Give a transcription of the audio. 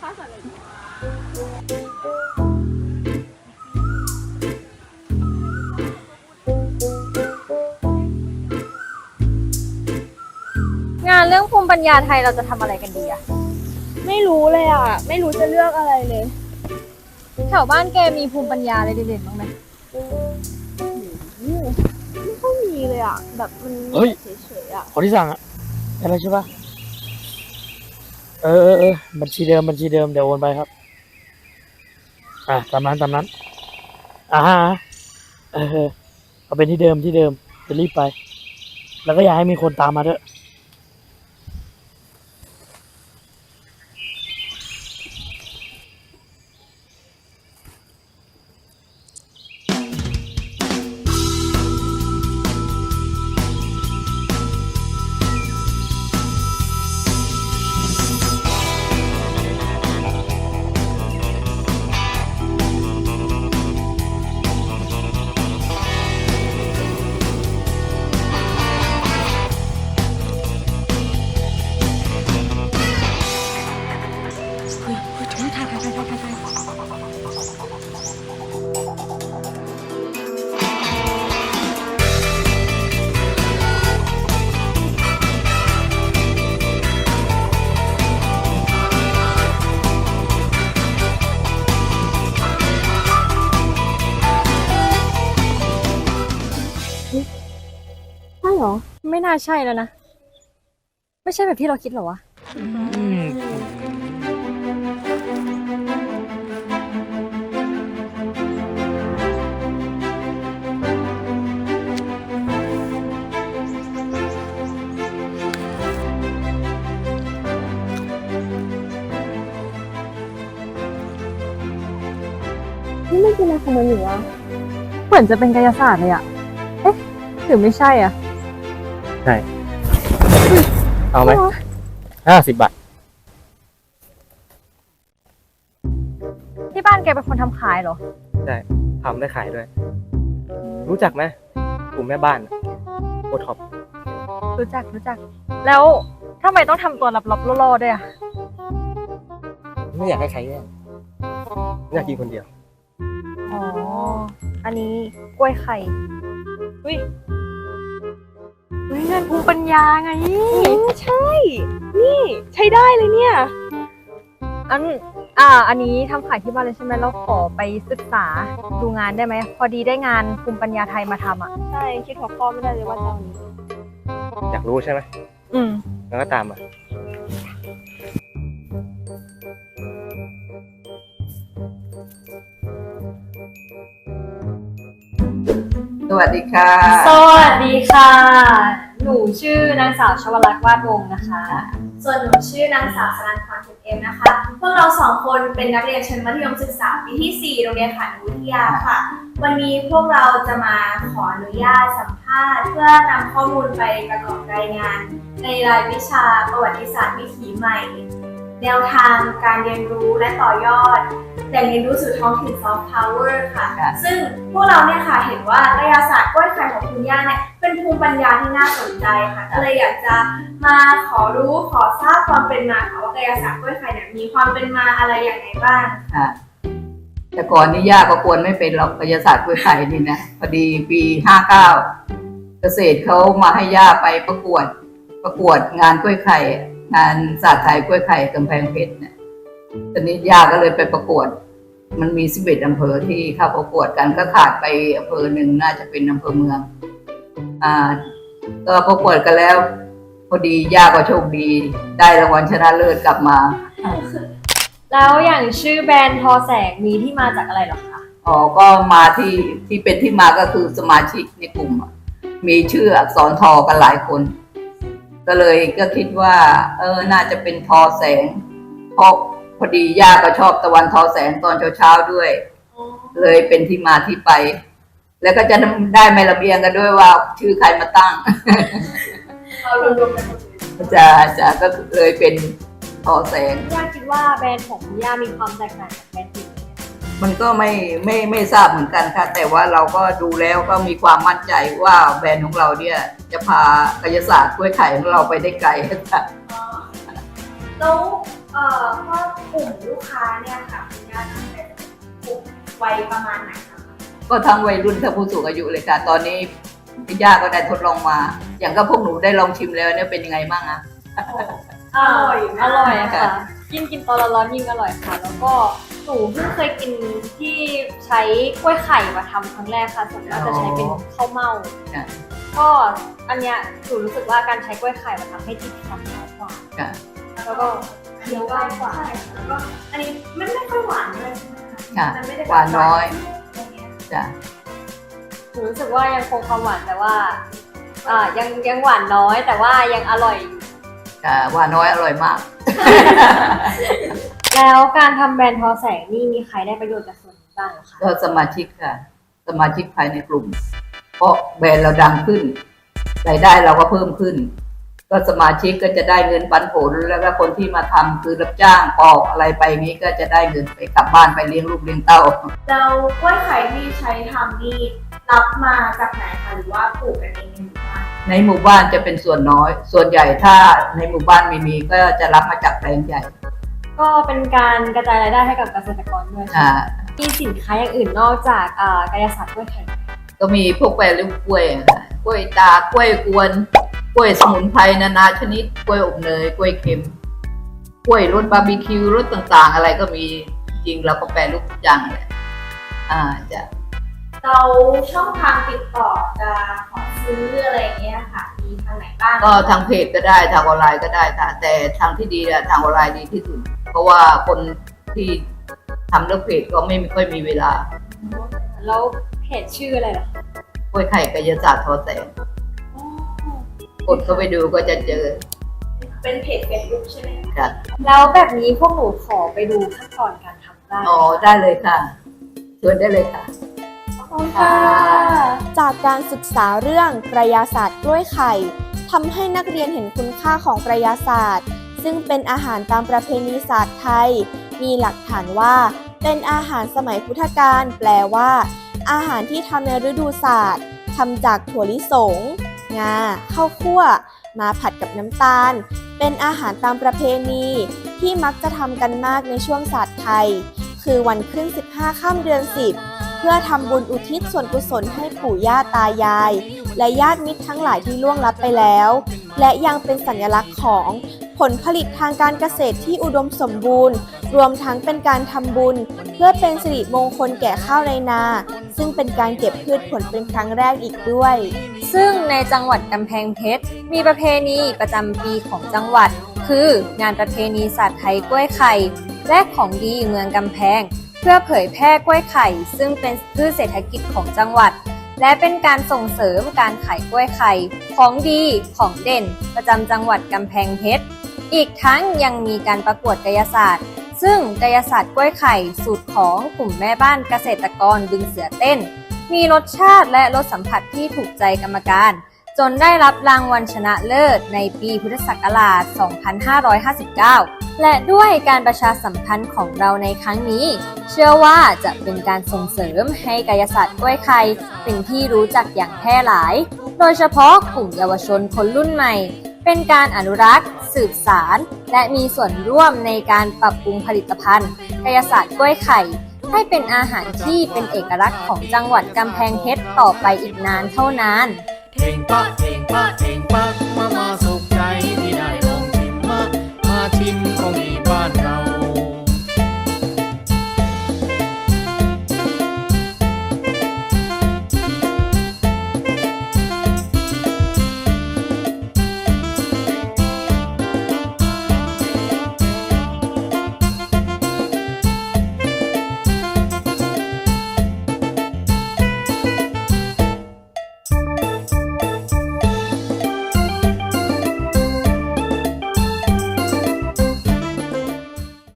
ค่าสัตว์เลยงานเรื่องภูมิปัญญาไทยเราจะทำอะไรกันดีอะไม่รู้เลยอะ ไม่รู้จะเลือกอะไรเลย แถวบ้านแกมีภูมิปัญญาอะไรเด่นๆบ้างไหมไม่ค่อยมีเลยอะ แบบมันเฮ้ย เฉยๆอะ คนที่สั่งอะอะไรใช่ปะ เออเออเออบัญชีเดิมบัญชีเดิมเดี๋ยวโอนไปครับ อะตามนั้นตามนั้น อ่าฮะเออเอาเป็นที่เดิมที่เดิมจะรีบไป แล้วก็อย่าให้มีคนตามมาด้วย เหรอ ไม่น่าใช่แล้วนะ ไม่ใช่แบบที่เราคิดหรอวะอืมนี่ไม่กินอะไรของมันอยู่อะเหมือนจะเป็นกายศาสตร์เลยอะเอ๊ะหรือไม่ใช่อะ ใช่ เอาไหมห้าสิบบาท ที่บ้านแกเป็นคนทำขายเหรอ ใช่ทำได้ขายด้วย รู้จักไหมกลุ่มแม่บ้านโอท็อปรู้จักรู้จัก แล้วทำไมต้องทำตัวลับๆล่อๆด้วยอะไม่อยากให้ใครแย่งอยากกินคนเดียว อ๋อ อันนี้กล้วยไข่ อุ้ย เฮ้ยเงินภูมิปัญญาไง ใช่ นี่ใช้ได้เลยเนี่ย อัน อ่า อันนี้ทำขายที่บ้านเลยใช่ไหมเราขอไปศึกษาดูงานได้ไหม พอดีได้งานภูมิปัญญาไทยมาทำอะ ใช่ คิดหัวข้อไม่ได้เลยว่าจะเอานี้อยากรู้ใช่ไหมอืม งั้นก็ตามมา สวัสดีค่ะ สวัสดีค่ะ หนูชื่อนางสาวชวรัตน์วาดวงศ์นะคะ ส่วนหนูชื่อนางสาวสรันพรทุกเอ็มนะคะ พวกเราสองคนเป็นนักเรียนชั้นมัธยมศึกษาปีที่ 4 โรงเรียนขันวิทยาค่ะ วันนี้พวกเราจะมาขออนุญาตสัมภาษณ์ เพื่อนำข้อมูลไปประกอบรายงาน ในรายวิชาประวัติศาสตร์วิถีใหม่ แนวทางการเรียนรู้และต่อยอด แหล่งเรียนรู้สู่ท้องถิ่นซอฟต์พาวเวอร์ค่ะ ค่ะ ซึ่งพวกเราเนี่ยค่ะเห็นว่ากายศาสตร์กล้วยไข่ของคุณย่าเนี่ยเป็นภูมิปัญญาที่น่าสนใจค่ะก็เลยอยากจะมาขอรู้ขอทราบความเป็นมาค่ะว่ากายศาสตร์กล้วยไข่เนี่ยมีความเป็นมาอะไรอย่างไรบ้าง ค่ะแต่ก่อนนี่ย่าก็ควรไม่เป็นหรอกกายศาสตร์กล้วยไข่นี่นะพอดีปีห้าเก้าเกษตรเขามาให้ย่าไปประกวด ประกวดงานกล้วยไข่ งานศาสตร์ไทยกล้วยไข่กำแพงเพชรเนี่ยตอนนี้ย่าก็เลยไปประกวด มันมีสิบเอ็ดอำเภอที่เข้าประกวดกันก็ขาดไปอำเภอหนึ่งน่าจะเป็นอำเภอเมือง อ่า ก็ประกวดกันแล้ว พอดีย่าก็โชคดี ได้รางวัลชนะเลิศกลับมา แล้วอย่างชื่อแบรนด์ทอแสงมีที่มาจากอะไรเหรอคะ อ๋อ ก็มาที่ที่เป็นที่มาก็คือสมาชิกในกลุ่มอะมีชื่ออักษรทอกันหลายคน ก็เลยก็คิดว่า เออน่าจะเป็นทอแสงเพราะพอดีย่าก็ชอบตะวันทอแสงตอนเช้าๆด้วย เลยเป็นที่มาที่ไป แล้วก็จะได้ไม่ระเบียงกันด้วยว่า ชื่อใครมาตั้งเอารวมๆกันหมดเลยจะจะก็เลยเป็นทอแสงย่าคิดว่าแบรนด์ของคุณย่ามีความแตกต่าง มมันก็ไม่ไม่ไม่ทราบเหมือนกันค่ะ แต่ว่าเราก็ดูแล้วก็มีความมั่นใจว่าแบรนด์ของเราเนี่ยจะพากายศาสตร์กล้วยไข่ของเราไปได้ไกลค่ะแล้วเอ่อว่ากลุ่มลูกค้าเนี่ยค่ะคุณย่าตั้งแต่กลุ่มวัยประมาณไหนคะก็ทั้งวัยรุ่นทั้งผู้สูงอายุเลยค่ะ ตอนนี้พี่ย่าก็ได้ทดลองมา อย่างก็พวกหนูได้ลองชิมแล้วเนี่ยเป็นยังไงบ้างอะอร่อยนะอร่อยค่ะค่ะยิ่งกินตอนร้อนๆยิ่งอร่อยค่ะ แล้วก็ หนูเพิ่งเคยกินที่ใช้กล้วยไข่มาทำครั้งแรกค่ะส่วนมากจะใช้เป็นข้าวเม่าค่ะ ก็อันเนี้ยหนูรู้สึกว่าการใช้กล้วยไข่มาทำให้จิตฟังน้อยกว่า ค่ะ แล้วก็เคี้ยวง่ายกว่าใช่ค่ะแล้วก็อันนี้มันไม่ค่อยหวานด้วยใช่ไหมคะค่ะมันไม่ได้แบบหวานน้อยอย่างเงี้ยจ้ะหนูรู้สึกว่ายังคงความหวานแต่ว่าอ่ายังยังหวานน้อยแต่ว่ายังอร่อยอยู่ ค่ะหวานน้อยอร่อยมาก แล้วการทำแบรนด์ทอแสงนี่มีใครได้ประโยชน์จากส่วนนี้บ้างเหรอคะก็สมาชิกค่ะ สมาชิกภายในกลุ่ม เพราะแบรนด์เราดังขึ้นรายได้เราก็เพิ่มขึ้น ก็สมาชิกก็จะได้เงินปันผลแล้วก็คนที่มาทำคือรับจ้างปอกอะไรไปนี้ก็จะได้เงินไปกลับบ้านไปเลี้ยงลูกเลี้ยงเต้าแล้วกล้วยไข่ที่ใช้ทำนี่รับมาจากไหนคะหรือว่าปลูกกันเองในหมู่บ้านในหมู่บ้านจะเป็นส่วนน้อย ส่วนใหญ่ถ้าในหมู่บ้านไม่มีก็จะรับมาจากแปลงใหญ่ ก็เป็นการกระจายรายได้ให้กับเกษตรกรด้วยใช่อ่าไหมมีสินค้าอย่างอื่นนอกจากอ่ากายศาสตร์กล้วยไข่ไหมก็มีพวกแปรรูปกล้วยอะค่ะกล้วยตากล้วยกวน กล้วยสมุนไพรนานาชนิด กล้วยอบเนย กล้วยเค็ม กล้วยรสบาร์บีคิวรสต่างๆ อะไรก็มีจริงเราก็แปรรูปทุกอย่างแหละอ่าจะเราช่องทางติดต่อจะขอซื้ออะไรอย่างเงี้ยค่ะ มีทางไหนบ้าง ก็ทางเพจก็ได้ทางออนไลน์ก็ได้ค่ะ แต่ทางที่ดีอะทางออนไลน์ดีที่สุด เพราะว่าคนที่ทำเรื่องเพจก็ไม่ค่อยมีเวลาแล้วเพจชื่ออะไรเหรอคะกล้วยไข่กายศาสตร์ทอแสงกดเข้าไปดูก็จะเจอ เป็นเพจเฟซบุ๊กใช่ไหมคะค่ะแล้วแบบนี้พวกหนูขอไปดูขั้นตอนการทำได้ไหมอ๋อได้เลยค่ะชวนได้เลยค่ะจากการศึกษาเรื่องกระยาศาสตร์กล้วยไข่ทำให้นักเรียนเห็นคุณค่าของกระยาศาสตร์ ซึ่งเป็นอาหารตามประเพณีศาสตร์ไทย มีหลักฐานว่า เป็นอาหารสมัยพุทธกาลแปลว่า อาหารที่ทำในฤดูศาสตร์ทำจากถั่วลิสง งาข้าวคั่ว มาผัดกับน้ำตาล เป็นอาหารตามประเพณีที่มักจะทำกันมากในช่วงศาสตร์ไทย คือวันขึ้น 15ค่ำเดือน 10 เพื่อทำบุญอุทิศส่วนกุศลให้ปู่ย่าตายาย และญาติมิตรทั้งหลายที่ล่วงลับไปแล้ว และยังเป็นสัญลักษณ์ของ ผลผลิตทางการเกษตรที่อุดมสมบูรณ์ รวมทั้งเป็นการทำบุญ เพื่อเป็นสิริมงคลแก่ข้าวในนา ซึ่งเป็นการเก็บพืชผลเป็นครั้งแรกอีกด้วย ซึ่งในจังหวัดกำแพงเพชร มีประเพณีประจำปีของจังหวัด คืองานประเพณีศาสตร์ไทยกล้วยไข่และของดีเมืองกำแพง เพื่อเผยแพร่กล้วยไข่ ซึ่งเป็นพืชเศรษฐกิจของจังหวัด และเป็นการส่งเสริมการขายกล้วยไข่ ของดีของเด่น ประจำจังหวัดกำแพงเพชร อีกทั้งยังมีการประกวดกายศาสตร์ ซึ่งกายศาสตร์กล้วยไข่สูตรของกลุ่มแม่บ้านเกษตรกรบึงเสือเต้น มีรสชาติและรสสัมผัสที่ถูกใจกรรมการ จนได้รับรางวัลชนะเลิศในปีพุทธศักราช 2559 และด้วยการประชาสัมพันธ์ของเราในครั้งนี้ เชื่อว่าจะเป็นการส่งเสริมให้กายศาสตร์กล้วยไข่เป็นที่รู้จักอย่างแพร่หลาย โดยเฉพาะกลุ่มเยาวชนคนรุ่นใหม่ เป็นการอนุรักษ์ สืบสาร และมีส่วนร่วมในการปรับปรุงผลิตภัณฑ์กายศาสตร์กล้วยไข่ ให้เป็นอาหารที่เป็นเอกลักษณ์ของจังหวัดกำแพงเพชรต่อไปอีกนานเท่านานเทงปะเทงปะเทงปะ